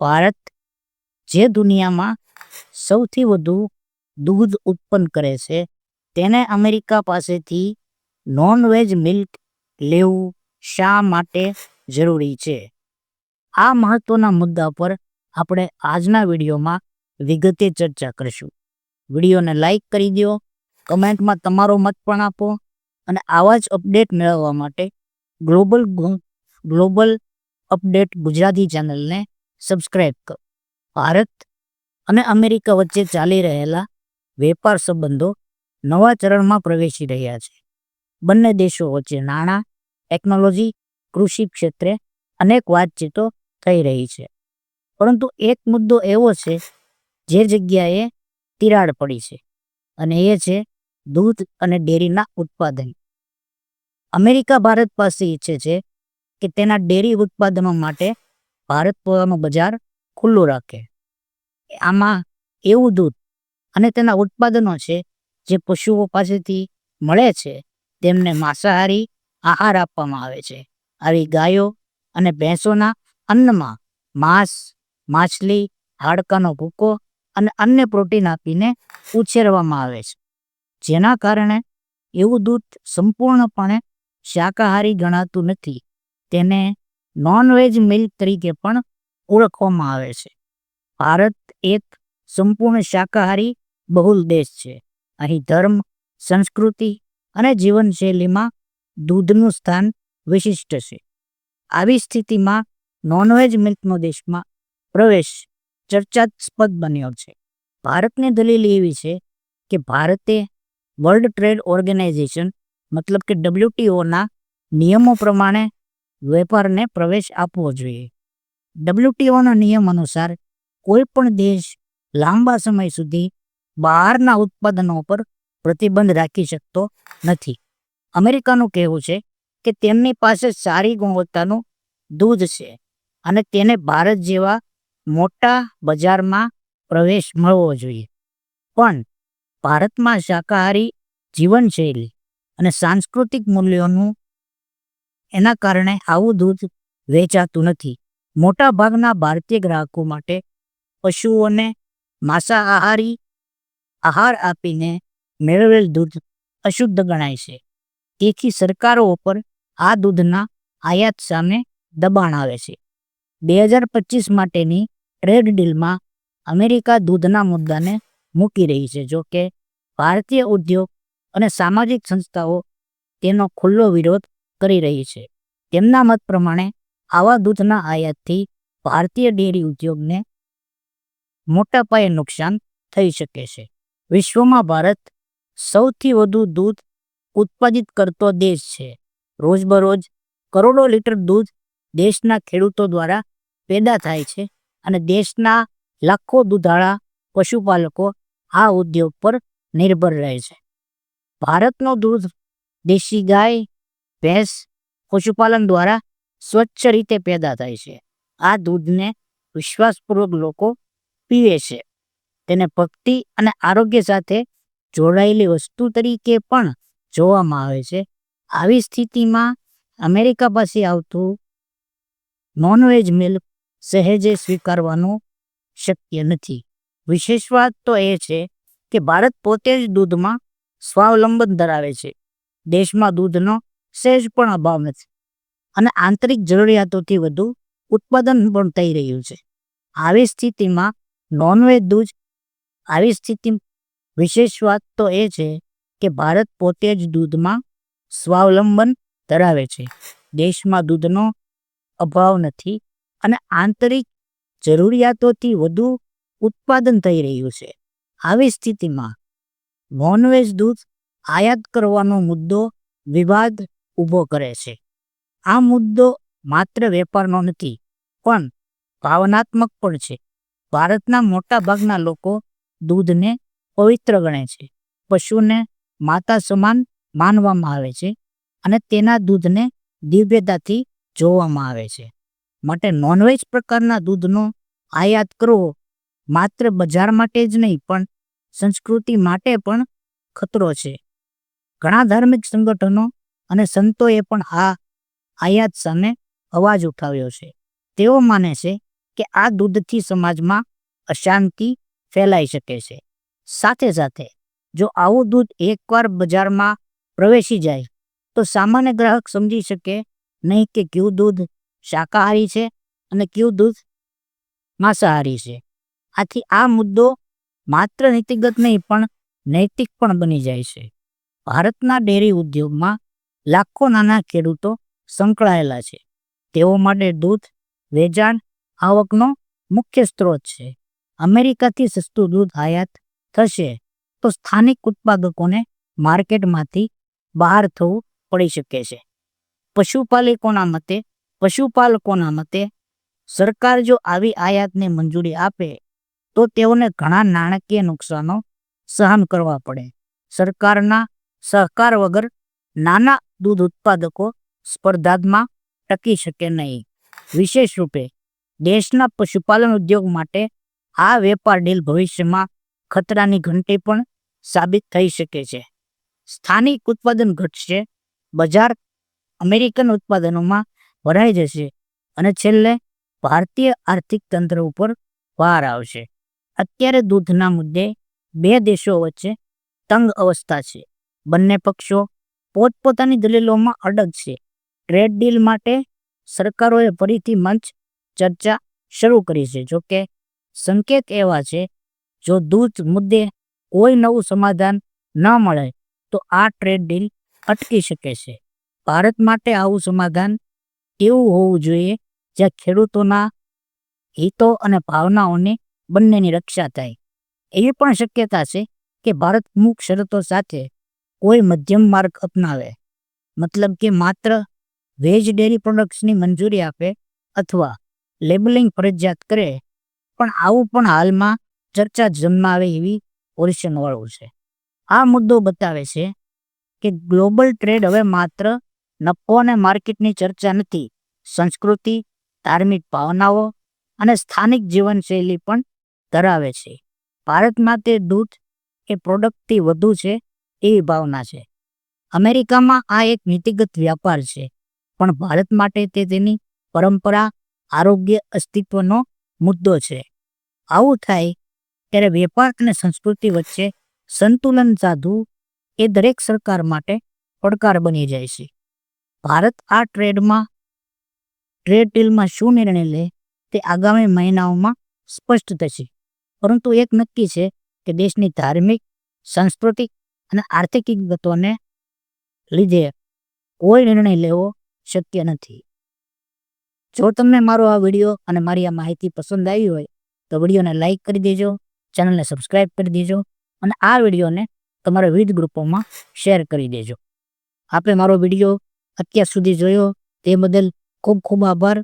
ભારત, જે દુનિયામાં સૌથી વધુ દૂધ ઉત્પન્ન કરે છે, તેને અમેરિકા પાસેથી નોનવેજ મિલ્ક લેવું શા માટે જરૂરી છે? આ મહત્વના મુદ્દા પર આપણે આજના વિડીયોમાં વિગતે ચર્ચા કરીશું. વિડીયોને લાઈક કરી દો, કમેન્ટમાં તમારો મત પણ આપો અને આવા જ અપડેટ મેળવવા માટે ગ્લોબલ ગ્લોબલ અપડેટ ગુજરાતી ચેનલને સબસ્ક્રાઇબ કરો. ભારત અને અમેરિકા વચ્ચે ચાલી રહેલા વેપાર સંબંધો નવા ચરણમાં પ્રવેશી રહ્યા છે. બંને દેશો વચ્ચે નાણાં, ટેકનોલોજી, કૃષિ ક્ષેત્રે અનેક વાતચીતો થઈ રહી છે. પરંતુ એક મુદ્દો એવો છે જે જગ્યાએ તિરાડ પડી છે અને એ છે દૂધ અને ડેરીના ઉત્પાદન. અમેરિકા ભારત પાસે ઈચ્છે છે કે તેના ડેરી ઉત્પાદનો માટે ભારત પોતાનું બજાર ખુલ્લું રાખે. આમાં એવું દૂધ અને તેના ઉત્પાદનો છે, જે પશુઓ પાસેથી મળે છે, તેમને માંસાહારી આહાર આપવામાં આવે છે. આવી ગાયો અને ભેંસોના અન્નમાં માંસ, માછલી, હાડકાનો ભૂકો અને અન્ય પ્રોટીન આપીને ઉછેરવામાં આવે છે. જેના કારણે એવું દૂધ સંપૂર્ણપણે શાકાહારી ગણાતું નથી. તેને નોનવેજ મિલ્ક તરીકે પણ ઓળખવામાં આવે છે. ભારત એક સંપૂર્ણ શાકાહારી બહુલ દેશ છે. અહીં ધર્મ, સંસ્કૃતિ અને જીવનશૈલીમાં દૂધનું સ્થાન વિશિષ્ટ છે. આવી સ્થિતિમાં નોનવેજ મિલ્કનો દેશમાં પ્રવેશ ચર્ચાસ્પદ બન્યો છે. ભારતની દલીલ એવી છે કે ભારતે વર્લ્ડ ટ્રેડ ઓર્ગેનાઇઝેશન મતલબ કે ડબ્લ્યુટીઓના નિયમો પ્રમાણે વેપારને પ્રવેશ આપવો જોઈએ. ડબલ્યુટીઓના નિયમ અનુસાર કોઈ પણ દેશ લાંબા સમય સુધી બહારના ઉત્પાદનો પર પ્રતિબંધ રાખી શકતો નથી. અમેરિકાનું કહેવું છે કે તેમની પાસે સારી ગુણવત્તાનું દૂધ છે અને તેને ભારત જેવા મોટા બજારમાં પ્રવેશ મળવો જોઈએ. પણ ભારતમાં શાકાહારી જીવનશૈલી અને સાંસ્કૃતિક મૂલ્યોનું એના કારણે આવું દૂધ વેચાતું નથી. મોટા ભાગના ભારતીય ગ્રાહકો માટે પશુઓને માંસાહારી આહાર આપીને મેળવેલ દૂધ અશુદ્ધ ગણાય છે. તેથી સરકારો ઉપર આ દૂધના આયાત સામે દબાણ આવે છે. બે હજાર પચીસ માટેની ટ્રેડ ડીલમાં અમેરિકા દૂધના મુદ્દાને મૂકી રહી છે. જો કે ભારતીય ઉદ્યોગ અને સામાજિક સંસ્થાઓ તેનો ખુલ્લો વિરોધ કરી રહી છે. તેમના મત પ્રમાણે આવા દૂધના આયાતથી ભારતીય ડેરી ઉદ્યોગને મોટા પાયે નુકસાન થઈ શકે છે. વિશ્વમાં ભારત સૌથી વધુ દૂધ ઉત્પાદિત કરતો દેશ છે. રોજબરોજ કરોડો લીટર દૂધ દેશના ખેડૂતો દ્વારા પેદા થાય છે અને દેશના લાખો દૂધાળા પશુપાલકો આ ઉદ્યોગ પર નિર્ભર રહે છે. ભારતનો દૂધ દેશી ગાય ભેંસ પશુપાલન દ્વારા સ્વચ્છ રીતે પેદા થાય છે. આ દૂધને વિશ્વાસપૂર્વક લોકો પીવે છે. તેને ભક્તિ અને આરોગ્ય સાથે જોડાયેલી વસ્તુ તરીકે પણ જોવામાં આવે છે. આવી સ્થિતિમાં અમેરિકા પાસે આવતું નોનવેજ મિલ્ક સહેજે સ્વીકારવાનું શક્ય નથી. વિશેષ વાત તો એ છે કે ભારત પોતે જ દૂધમાં સ્વાવલંબન ધરાવે છે. દેશમાં દૂધનો સહેજ પણ અભાવ નથી. અને આંતરિક જરૂરિયાતોથી વધુ ઉત્પાદન પણ થઈ રહ્યું છે. આવી સ્થિતિમાં નોનવેજ દૂધ, આવી સ્થિતિ વિશેષ વાત તો એ છે કે ભારત પોતે જ દૂધમાં સ્વાવલંબન ધરાવે છે. દેશમાં દૂધનો અભાવ નથી અને આંતરિક જરૂરિયાતોથી વધુ ઉત્પાદન થઈ રહ્યું છે. આવી સ્થિતિમાં નોનવેજ દૂધ આયાત કરવાનો મુદ્દો વિવાદ ઊભો કરે છે. આ મુદ્દો માત્ર વેપારનો નથી, પણ ભાવનાત્મક પણ છે. ભારતના મોટા ભાગના લોકો દૂધને પવિત્ર ગણે છે. પશુને માતા સમાન માનવામાં આવે છે અને તેના દૂધને દિવ્યતાથી જોવામાં આવે છે. માટે નોનવેજ પ્રકારના દૂધનો આયાત કરવો માત્ર બજાર માટે જ નહીં, પણ સંસ્કૃતિ માટે પણ ખતરો છે. ઘણા ધાર્મિક સંગઠનો અને સંતોએ પણ આ આયાત સામે અવાજ ઉઠાવ્યો છે. તેઓ માને છે કે આ દૂધથી સમાજમાં અશાંતિ ફેલાઈ શકે છે. સાથે સાથે, જો આવું દૂધ એકવાર બજારમાં પ્રવેશી જાય, તો સામાન્ય ગ્રાહક સમજી શકે નહીં કે કયું દૂધ શાકાહારી છે અને કયું દૂધ માંસાહારી છે. આથી આ મુદ્દો માત્ર નીતિગત નહીં પણ નૈતિક પણ બની જાય છે. ભારતના ડેરી ઉદ્યોગમાં લાખો નાના ખેડૂતો સંકળાયેલા છે. તેઓ માટે દૂધ, વેચાણ આવકનો મુખ્ય સ્ત્રોત છે. અમેરિકાથી સસ્તું દૂધ આયાત થશે તો સ્થાનિક ઉત્પાદકોને માર્કેટમાંથી બહાર થવું પડી શકે છે. પશુપાલકોના મતે પશુપાલકોના મતે સરકાર જો આવી આયાતને મંજૂરી આપે તો તેઓને ઘણા નાણાકીય નુકસાનો સહન કરવા પડે. સરકારના સહકાર વગર નાના દૂધ ઉત્પાદકો સ્પર્ધાત્મક ટકી શકે નહીં. વિશેષ રૂપે, દેશના પશુપાલન ઉદ્યોગ માટે આ વેપાર ડીલ ભવિષ્યમાં ખતરાની ઘંટી પણ સાબિત થઈ શકે છે. સ્થાનિક ઉત્પાદન ઘટશે, બજાર અમેરિકન ઉત્પાદનોમાં ભરાઈ જશે અને છેલ્લે ભારતીય આર્થિક તંત્ર ઉપર ભાર આવશે. અત્યારે દૂધના મુદ્દે બે દેશો વચ્ચે તંગ અવસ્થા છે. બંને પક્ષો પોતપોતાની દલીલોમાં અડગ છે. ટ્રેડ ડીલ માટે સરકારોએ ફરીથી મંચ ચર્ચા શરૂ કરી છે. જોકે સંકેત એવા છે, જો દૂધ મુદ્દે કોઈ નવું સમાધાન ન મળે, તો આ ટ્રેડ ડીલ અટકી શકે છે. ભારત માટે આવું સમાધાન એવું હોવું જોઈએ, જ્યાં ખેડૂતોના હિતો અને ભાવનાઓની બંનેની રક્ષા થાય? એવી પણ શક્યતા છે કે ભારત મુખ શરતો સાથે કોઈ મધ્યમ માર્ગ અપનાવે. મતલબ કે માત્ર વેજ ડેરી પ્રોડક્ટ્સની મંજૂરી આપે અથવા લેબલિંગ ફરજિયાત કરે, પણ આવું પણ હાલમાં ચર્ચા જન્માવે એવી પોઝિશનવાળું છે. આ મુદ્દો બતાવે છે કે ગ્લોબલ ટ્રેડ હવે માત્ર નફો અને માર્કેટની ચર્ચા નથી, સંસ્કૃતિ, ધાર્મિક ભાવનાઓ અને સ્થાનિક જીવનશૈલી પણ ધરાવે છે. ભારતમાં તે દૂધ એ પ્રોડક્ટથી વધુ છે એવી ભાવના છે. અમેરિકામાં આ એક નીતિગત વ્યાપાર છે, પણ ભારત માટે તે તેની પરંપરા, આરોગ્ય, અસ્તિત્વનો મુદ્દો છે. આવું થાય ત્યારે વેપાર અને સંસ્કૃતિ વચ્ચે સંતુલન સાધવું એ દરેક સરકાર માટે પડકાર બની જાય છે. ભારત આ ટ્રેડમાં, ટ્રેડ ડીલમાં શું નિર્ણય લે તે આગામી મહિનાઓમાં સ્પષ્ટ થશે. પરંતુ એક નક્કી છે કે દેશની ધાર્મિક, સાંસ્કૃતિક અને આર્થિક વિગતોને લીધે કોઈ નિર્ણય લેવો શક્ય નથી. જો તમને મારો આ વીડિયો અને મારી આ માહિતી પસંદ આવી હોય, તો વિડીયોને લાઇક કરી દેજો, ચેનલને સબસ્ક્રાઈબ કરી દેજો અને આ વિડીયોને તમારા વિવિધ ગ્રુપોમાં શેર કરી દેજો. આપે મારો વીડિયો અત્યાર સુધી જોયો તે બદલ ખૂબ ખૂબ આભાર.